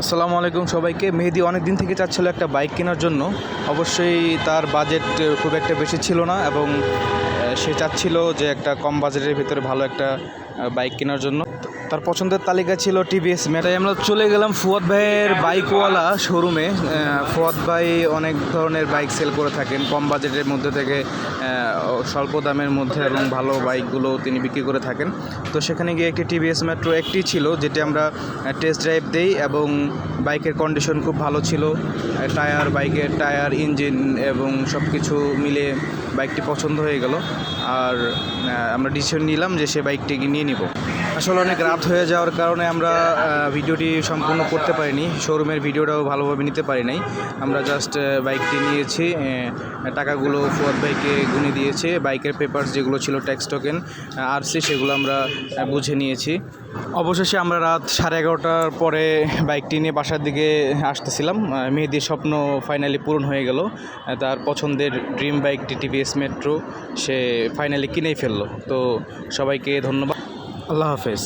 আসসালামু আলাইকুম সবাইকে। মেহেদি অনেক দিন থেকে চাচ্ছিল একটা বাইক কেনার জন্য। অবশ্যই তার বাজেট খুব একটা বেশি ছিল না এবং সে চাচ্ছিল যে একটা কম বাজেটের ভিতরে ভালো একটা বাইক কেনার জন্য। তার পছন্দের তালিকা ছিল টিভিএস তাই আমরা চলে গেলাম ফুয়াদ ভাইয়ের বাইকওয়ালা শোরুমে। ফুয়াদ ভাই অনেক ধরনের বাইক সেল করে থাকেন। কম বাজেটের মধ্যে থেকে স্বল্প দামের মধ্যে এবং ভালো বাইকগুলো তিনি বিক্রি করে থাকেন। তো সেখানে গিয়ে একটি টিভিএস মেট্রো একটি ছিল, যেটি আমরা টেস্ট ড্রাইভ দেই এবং বাইকের কন্ডিশন খুব ভালো ছিল। টায়ার বাইকের টায়ার ইঞ্জিন এবং সব কিছু মিলে বাইকটি পছন্দ হয়ে গেল। আর আমরা ডিসিশন নিলাম যে সে বাইকটি নিয়ে নিব। আসলে অনেক রাত হয়ে যাওয়ার কারণে আমরা ভিডিওটি সম্পূর্ণ করতে পারিনি। শোরুমের ভিডিওটাও ভালোভাবে নিতে পারি নাই। আমরা জাস্ট বাইকটি নিয়েছি টাকাগুলো ফুয়াদ বাইকে গুনে দিয়েছে। বাইকের পেপারস যেগুলো ছিল ট্যাক্স টোকেন আরসি সেগুলো আমরা বুঝে নিয়েছি। অবশেষে আমরা রাত সাড়ে এগারোটার পরে বাইকটি নিয়ে বাসার দিকে আসতেছিলাম। মেহেদির স্বপ্ন ফাইনালি পূরণ হয়ে গেল। তার পছন্দের ড্রিম বাইকটি টিভিএস মেট্রো সে ফাইনালি কিনেই ফেলল। তো সবাইকে ধন্যবাদ। আল্লাহ হাফেজ।